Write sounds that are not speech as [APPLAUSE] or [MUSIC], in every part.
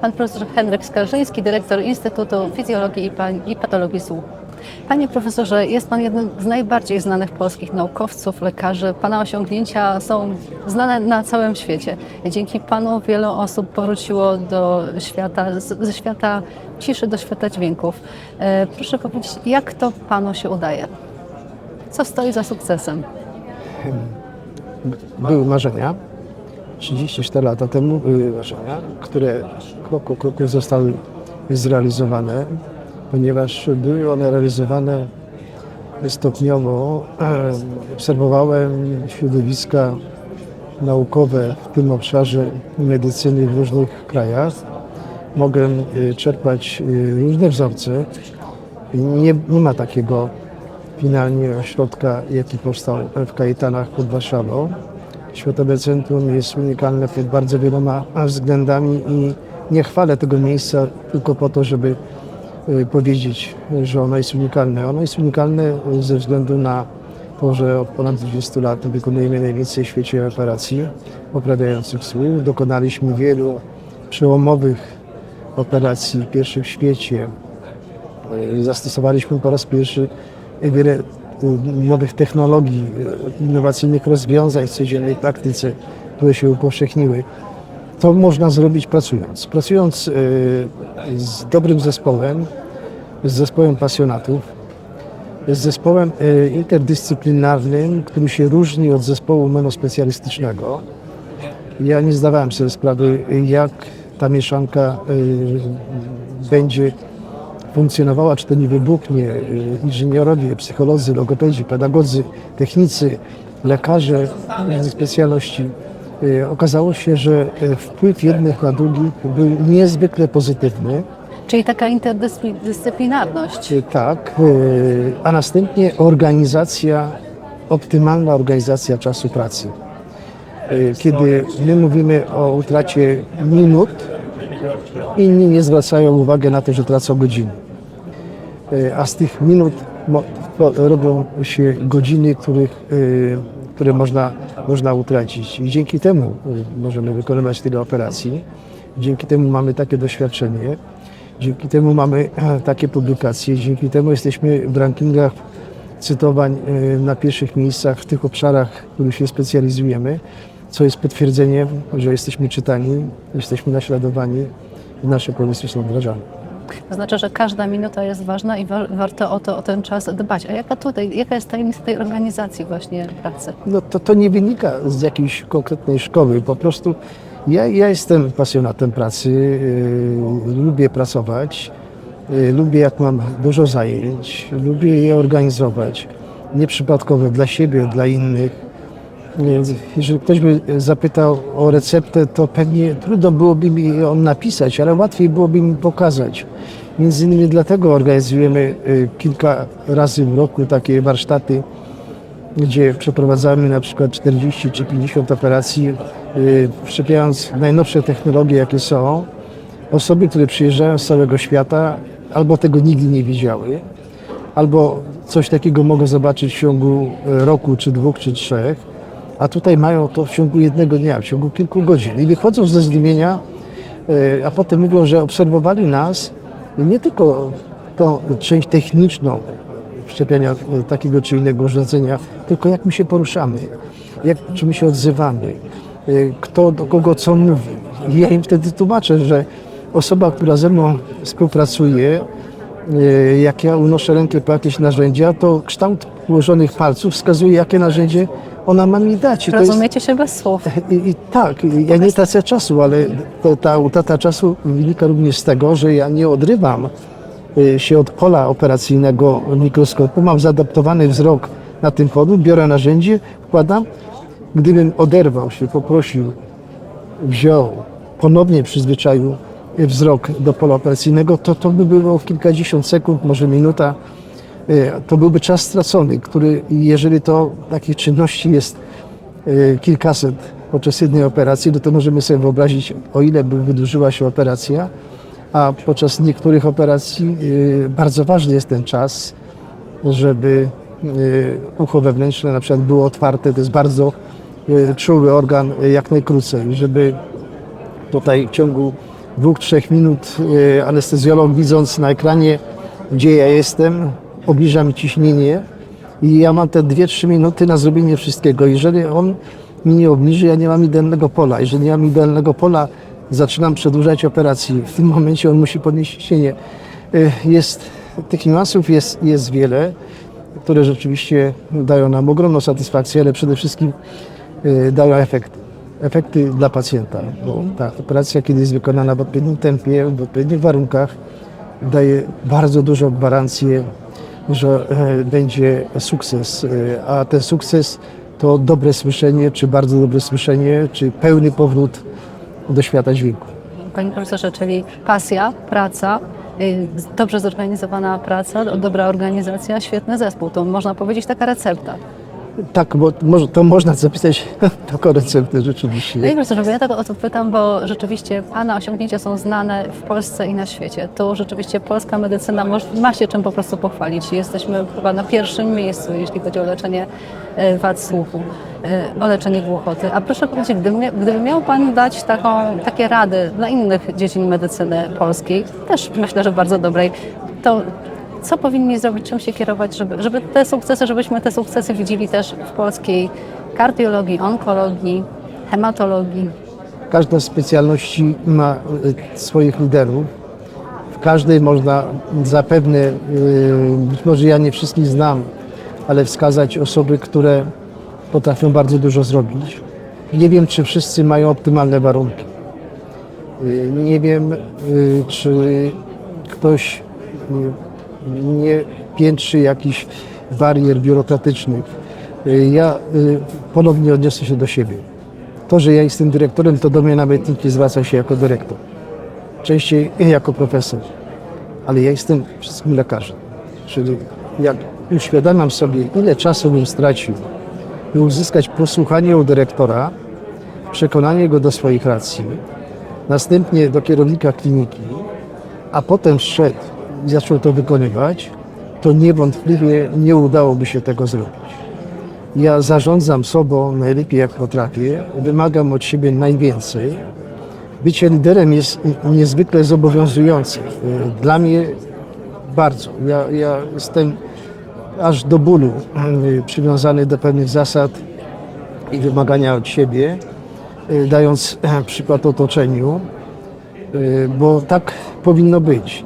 Pan profesor Henryk Skarżyński, dyrektor Instytutu Fizjologii i Pa- i Patologii Słuchu. Panie profesorze, jest Pan jednym z najbardziej znanych polskich naukowców, lekarzy. Pana osiągnięcia są znane na całym świecie. Dzięki Panu wiele osób powróciło do świata, ze świata ciszy do świata dźwięków. E, Proszę powiedzieć, jak to Panu się udaje? Co stoi za sukcesem? były marzenia. 34 lata temu były marzenia, które krok po kroku zostały zrealizowane, ponieważ były one realizowane stopniowo. Em, Obserwowałem środowiska naukowe w tym obszarze medycyny w różnych krajach. Mogę y, czerpać y, różne wzorce. Nie, nie ma takiego finalnie ośrodka, jaki powstał w Kajetanach pod Warszawą. Światowe Centrum jest unikalne pod bardzo wieloma względami i nie chwalę tego miejsca tylko po to, żeby y, powiedzieć, że ono jest unikalne. Ono jest unikalne ze względu na to, że od ponad 20 lat wykonujemy najwięcej w świecie operacji poprawiających słuch. Dokonaliśmy wielu przełomowych operacji, pierwszych w świecie. Y, Zastosowaliśmy po raz pierwszy wiele nowych technologii, innowacyjnych rozwiązań w codziennej praktyce, które się upowszechniły. To można zrobić pracując. Pracując y, z dobrym zespołem, z zespołem pasjonatów, z zespołem y, interdyscyplinarnym, który się różni od zespołu monospecjalistycznego. Ja nie zdawałem sobie sprawy, jak ta mieszanka y, będzie funkcjonowała, czy to nie wybuchnie. Y, Inżynierowie, psycholodzy, logopedzi, pedagodzy, technicy, lekarze różnych specjalności. Y, Okazało się, że y, wpływ jednych na drugich był niezwykle pozytywny. Czyli taka interdyscyplinarność. Tak, a następnie organizacja, optymalna organizacja czasu pracy. Kiedy my mówimy o utracie minut, inni nie zwracają uwagi na to, że tracą godziny. Y, A z tych minut robią się godziny, których, y, które można, można utracić. I dzięki temu y, możemy wykonywać tyle operacji. Dzięki temu mamy takie doświadczenie. Dzięki temu mamy e, takie publikacje. Dzięki temu jesteśmy w rankingach cytowań na pierwszych miejscach w tych obszarach, w których się specjalizujemy, co jest potwierdzeniem, że jesteśmy czytani, jesteśmy naśladowani i nasze pomysły są wdrażane. To znaczy, że każda minuta jest ważna i wa- warto o, to, o ten czas dbać. A jaka tutaj, jaka jest tajemnica tej organizacji właśnie pracy? No to, to nie wynika z jakiejś konkretnej szkoły. Po prostu ja, ja jestem pasjonatem pracy, yy, lubię pracować, yy, lubię jak mam dużo zajęć, lubię je organizować. Nieprzypadkowe dla siebie, dla innych. Więc jeżeli ktoś by zapytał o receptę, to pewnie trudno byłoby mi ją napisać, ale łatwiej byłoby mi pokazać. Między innymi dlatego organizujemy y, kilka razy w roku takie warsztaty, gdzie przeprowadzamy na przykład 40 czy 50 operacji, y, wszczepiając najnowsze technologie, jakie są. Osoby, które przyjeżdżają z całego świata, albo tego nigdy nie widziały, albo coś takiego mogą zobaczyć w ciągu e, roku, czy dwóch, czy trzech, a tutaj mają to w ciągu jednego dnia, w ciągu kilku godzin. I wychodzą ze zdumienia, e, a potem mówią, że obserwowali nas nie tylko tą część techniczną wszczepiania e, takiego czy innego urządzenia, tylko jak my się poruszamy, jak, czy my się odzywamy, e, kto do kogo co mówi. I ja im wtedy tłumaczę, że osoba, która ze mną współpracuje, jak ja unoszę rękę po jakieś narzędzia, to kształt ułożonych palców wskazuje, jakie narzędzie ona ma mi dać. I, to jest, Rozumiecie się bez słów. i, i tak, i ja nie tracę czasu, ale to, ta utrata czasu wynika również z tego, że ja nie odrywam e, się od pola operacyjnego mikroskopu. Mam zaadaptowany wzrok na tym polu, biorę narzędzie, wkładam. Gdybym oderwał się, poprosił, wziął, ponownie przyzwyczaił wzrok do pola operacyjnego, to to by było kilkadziesiąt sekund, może minuta. E, To byłby czas stracony, który jeżeli to takich czynności jest e, kilkaset podczas jednej operacji, no to możemy sobie wyobrazić, o ile by wydłużyła się operacja, a podczas niektórych operacji e, bardzo ważny jest ten czas, żeby ucho wewnętrzne na przykład było otwarte, to jest bardzo czuły organ, jak najkrócej, żeby tutaj w ciągu dwóch, trzech minut anestezjolog widząc na ekranie, gdzie ja jestem, obniża mi ciśnienie i ja mam te dwie, trzy minuty na zrobienie wszystkiego. Jeżeli on mi nie obniży, ja nie mam idealnego pola. Jeżeli nie mam idealnego pola, zaczynam przedłużać operację. W tym momencie on musi podnieść ciśnienie. E, Jest, tych niuansów jest, jest wiele, które rzeczywiście dają nam ogromną satysfakcję, ale przede wszystkim e, dają efekty. Efekty dla pacjenta, bo ta operacja, kiedy jest wykonana w odpowiednim tempie, w odpowiednich warunkach, daje bardzo dużą gwarancję, że e, będzie sukces. E, A ten sukces to dobre słyszenie, czy bardzo dobre słyszenie, czy pełny powrót do świata dźwięku. Panie profesorze, czyli pasja, praca, y, dobrze zorganizowana praca, dobra organizacja, świetny zespół. To można powiedzieć taka recepta. Tak, bo to można zapisać [LAUGHS] taką receptę rzeczywiście. Panie profesorze, bo ja tego o to pytam, bo rzeczywiście Pana osiągnięcia są znane w Polsce i na świecie. Tu rzeczywiście polska medycyna ma się czym po prostu pochwalić. Jesteśmy chyba na pierwszym miejscu, jeśli chodzi o leczenie e, wad słuchu, e, o leczenie głuchoty. A proszę powiedzieć, gdyby, gdyby miał Pan dać taką, takie rady dla innych dziedzin medycyny polskiej, też myślę, że bardzo dobrej, to co powinni zrobić, czym się kierować, żeby, żeby te sukcesy, żebyśmy te sukcesy widzieli też w polskiej kardiologii, onkologii, hematologii. Każda specjalności ma y, swoich liderów. W każdej można zapewne, y, być może ja nie wszystkich znam, ale wskazać osoby, które potrafią bardzo dużo zrobić. Nie wiem, czy wszyscy mają optymalne warunki. Y, Nie wiem, czy ktoś nie piętrzy jakichś barier biurokratycznych. Y, Ja y, ponownie odniosę się do siebie. To, że ja jestem dyrektorem, to do mnie nawet nie zwraca się jako dyrektor. Częściej jako profesor. Ale ja jestem wszystkim lekarzem. Czyli jak uświadamiam sobie, ile czasu bym stracił, by uzyskać posłuchanie u dyrektora, przekonanie go do swoich racji, następnie do kierownika kliniki, a potem szedł zaczął to wykonywać, to niewątpliwie nie udałoby się tego zrobić. Ja zarządzam sobą najlepiej jak potrafię, wymagam od siebie najwięcej. Bycie liderem jest niezwykle zobowiązujące. Dla mnie bardzo. Ja, ja jestem aż do bólu y, przywiązany do pewnych zasad i wymagania od siebie, y, dając e, przykład otoczeniu, bo tak powinno być.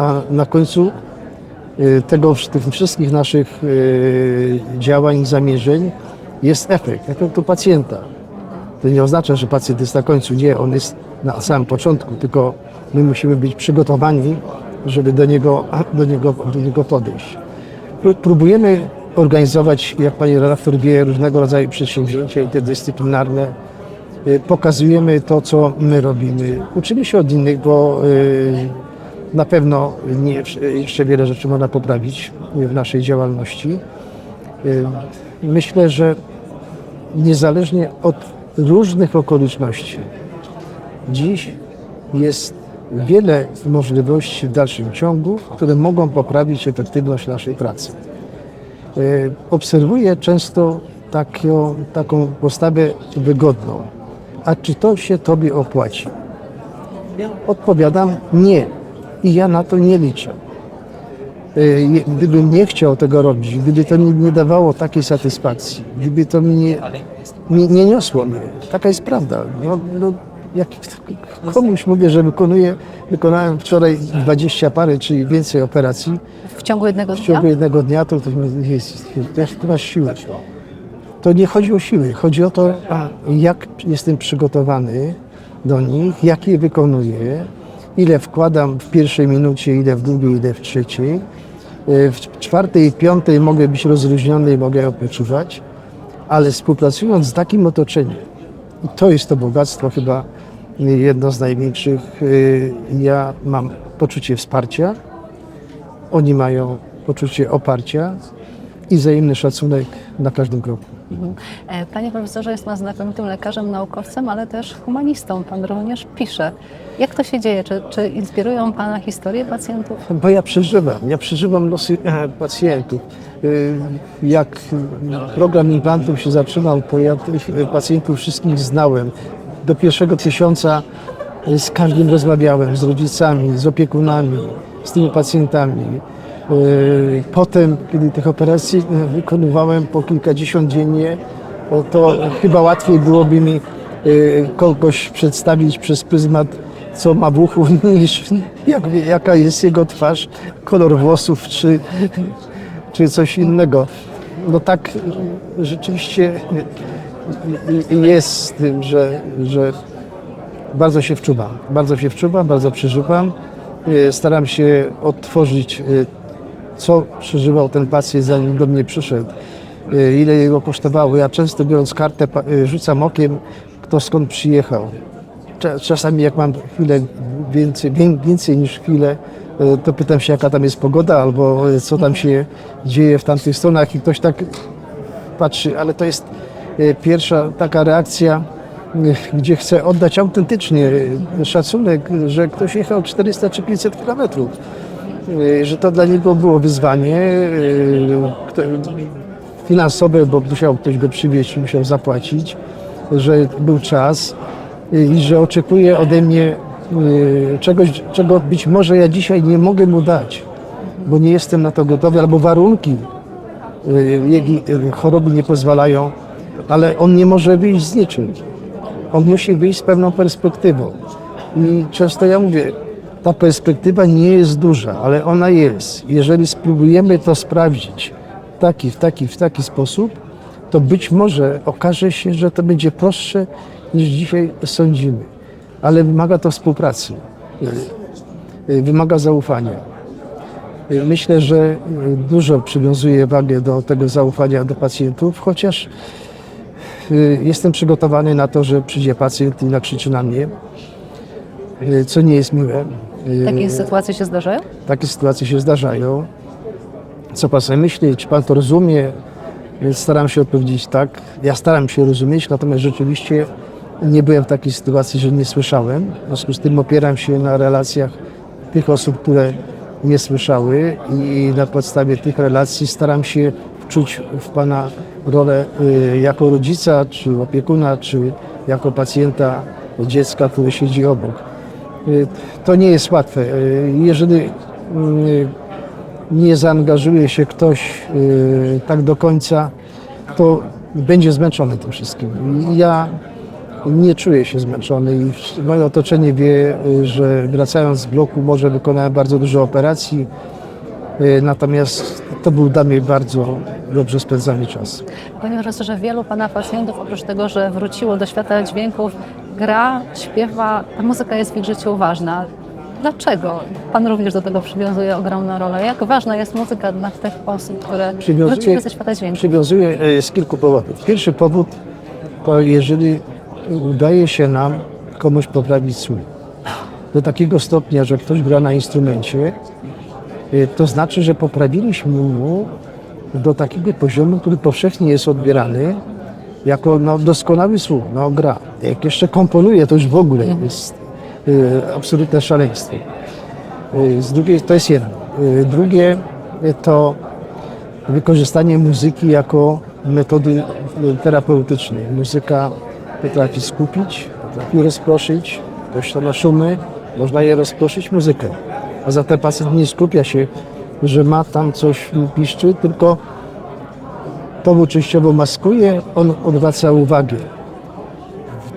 A na końcu y, tego, tych wszystkich naszych y, działań zamierzeń jest efekt, efekt u pacjenta. To nie oznacza, że pacjent jest na końcu, nie, on jest na samym początku, tylko my musimy być przygotowani, żeby do niego, do niego, do niego podejść. Pró- Próbujemy organizować, jak pani redaktor wie, różnego rodzaju przedsięwzięcia interdyscyplinarne. Y, Pokazujemy to, co my robimy. Uczymy się od innych, bo na pewno nie, jeszcze wiele rzeczy można poprawić w naszej działalności. Myślę, że niezależnie od różnych okoliczności, dziś jest wiele możliwości w dalszym ciągu, które mogą poprawić efektywność naszej pracy. Obserwuję często taką, taką postawę wygodną. A czy to się Tobie opłaci? Odpowiadam nie. I ja na to nie liczę. E, Gdybym nie chciał tego robić, gdyby to mi nie dawało takiej satysfakcji, gdyby to mi nie, nie niosło mnie, taka jest prawda. No, no, jak komuś mówię, że wykonuję, wykonałem wczoraj 20 parę czy więcej operacji W ciągu jednego w dnia? ciągu jednego dnia, to ktoś mówi, jest, ty masz siłę. To nie chodzi o siły, chodzi o to, jak jestem przygotowany do nich, jak je wykonuję, ile wkładam w pierwszej minucie, ile w drugiej, ile w trzeciej. E, W czwartej i piątej mogę być rozluźniony i mogę odpoczywać, ale współpracując z takim otoczeniem, to jest to bogactwo chyba jedno z największych, e, ja mam poczucie wsparcia, oni mają poczucie oparcia i wzajemny szacunek na każdym kroku. E, Panie profesorze, jest Pan znakomitym lekarzem, naukowcem, ale też humanistą. Pan również pisze. Jak to się dzieje? Czy, czy inspirują Pana historie pacjentów? Bo ja przeżywam, ja przeżywam losy e, pacjentów. Y, Jak program implantów się zaczynał, to ja pacjentów wszystkich znałem. Do pierwszego tysiąca z każdym rozmawiałem, z rodzicami, z opiekunami, z tymi pacjentami. Yy, Potem, kiedy tych operacji yy, wykonywałem po kilkadziesiąt dziennie, to, chyba łatwiej byłoby mi yy, kogoś przedstawić przez pryzmat, co ma w uchu, [LAUGHS] niż jak, jaka jest jego twarz, kolor włosów czy, czy coś innego. No tak rzeczywiście jest z tym, że, że bardzo się wczuwam, bardzo się wczuwam, bardzo przeżywam. Y, Staram się odtworzyć, y, co przeżywał ten pacjent, zanim do mnie przyszedł, y, ile jego kosztowało. Ja często biorąc kartę, y, rzucam okiem, kto skąd przyjechał. Cza- Czasami jak mam chwilę więcej, wię- więcej niż chwilę, y, to pytam się, jaka tam jest pogoda, albo co tam się dzieje w tamtych stronach i ktoś tak patrzy, ale to jest pierwsza taka reakcja, gdzie chcę oddać autentycznie szacunek, że ktoś jechał 400 czy 500 kilometrów. E, Że to dla niego było wyzwanie kto- finansowe, bo musiał ktoś go przywieźć, musiał zapłacić, że był czas e, i że oczekuje ode mnie czegoś, czego być może ja dzisiaj nie mogę mu dać, bo nie jestem na to gotowy, albo warunki y, jego y, choroby nie pozwalają, ale on nie może wyjść z niczym. On musi wyjść z pewną perspektywą. I często ja mówię, ta perspektywa nie jest duża, ale ona jest. Jeżeli spróbujemy to sprawdzić w taki, w taki, w taki sposób, to być może okaże się, że to będzie prostsze niż dzisiaj sądzimy. Ale wymaga to współpracy, wymaga zaufania. Myślę, że dużo przywiązuję wagę do tego zaufania do pacjentów, chociaż y, jestem przygotowany na to, że przyjdzie pacjent i nakrzyczy na mnie, y, co nie jest miłe. Takie sytuacje się zdarzają? Takie sytuacje się zdarzają. Co pan sobie myśli, czy pan to rozumie? Więc staram się odpowiedzieć tak. Ja staram się rozumieć, natomiast rzeczywiście nie byłem w takiej sytuacji, że nie słyszałem. W związku z tym opieram się na relacjach tych osób, które nie słyszały i na podstawie tych relacji staram się wczuć w pana rolę y, jako rodzica, czy opiekuna, czy jako pacjenta dziecka, które siedzi obok. Y, To nie jest łatwe. Y, Jeżeli y, nie zaangażuje się ktoś tak do końca, to będzie zmęczony tym wszystkim. Ja nie czuję się zmęczony i moje otoczenie wie, że wracając z bloku może wykonałem bardzo dużo operacji, natomiast to był dla mnie bardzo dobrze spędzany czas. Panie profesorze, wielu Pana pacjentów, oprócz tego, że wróciło do świata dźwięków, gra, śpiewa, a muzyka jest w ich życiu ważna. Dlaczego? Pan również do tego przywiązuje ogromną rolę. Jak ważna jest muzyka dla tych osób, które wróciły ze świata dźwięków? Przywiązuję e, z kilku powodów. Pierwszy powód to jeżeli udaje się nam komuś poprawić słuch. Do takiego stopnia, że ktoś gra na instrumencie, e, to znaczy, że poprawiliśmy mu do takiego poziomu, który powszechnie jest odbierany jako no, doskonały słuch, no gra. Jak jeszcze komponuje, to już w ogóle jest e, absolutne szaleństwo. E, Z drugiej, to jest jedno. E, Drugie e, to wykorzystanie muzyki jako metody terapeutycznej. Muzyka potrafi skupić, potrafi rozproszyć, ktoś to ma szumy, można je rozproszyć muzykę. A zatem pacjent nie skupia się, że ma tam coś piszczy, tylko to mu częściowo maskuje, on odwraca uwagę.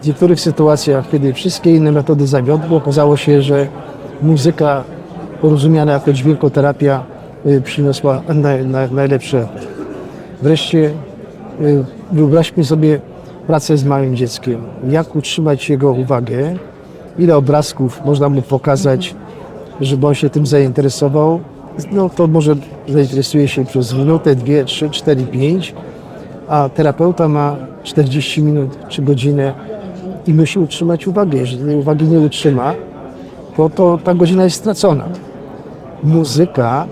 W niektórych sytuacjach, kiedy wszystkie inne metody zawiodły, okazało się, że muzyka rozumiana jako dźwiękoterapia y, przyniosła naj, naj, najlepszy efekt. Wreszcie y, wyobraźmy sobie pracę z małym dzieckiem. Jak utrzymać jego uwagę, ile obrazków można mu pokazać, żeby on się tym zainteresował. No to może zainteresuje się przez minutę, dwie, trzy, cztery, pięć, a terapeuta ma 40 minut czy godzinę i musi utrzymać uwagę. Jeżeli tej uwagi nie utrzyma, to, to ta godzina jest stracona. Muzyka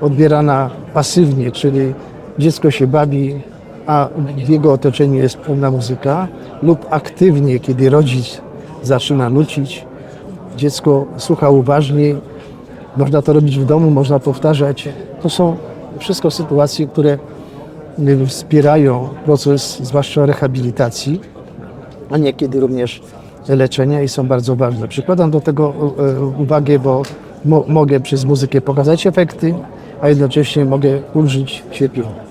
odbierana pasywnie, czyli dziecko się bawi, a w jego otoczeniu jest pełna muzyka, lub aktywnie, kiedy rodzic zaczyna nucić, dziecko słucha uważniej, można to robić w domu, można powtarzać. To są wszystko sytuacje, które y, wspierają proces, zwłaszcza rehabilitacji, a niekiedy również leczenia i są bardzo ważne. Przykładam do tego e, uwagę, bo mo, mogę przez muzykę pokazać efekty, a jednocześnie mogę ulżyć cierpienie.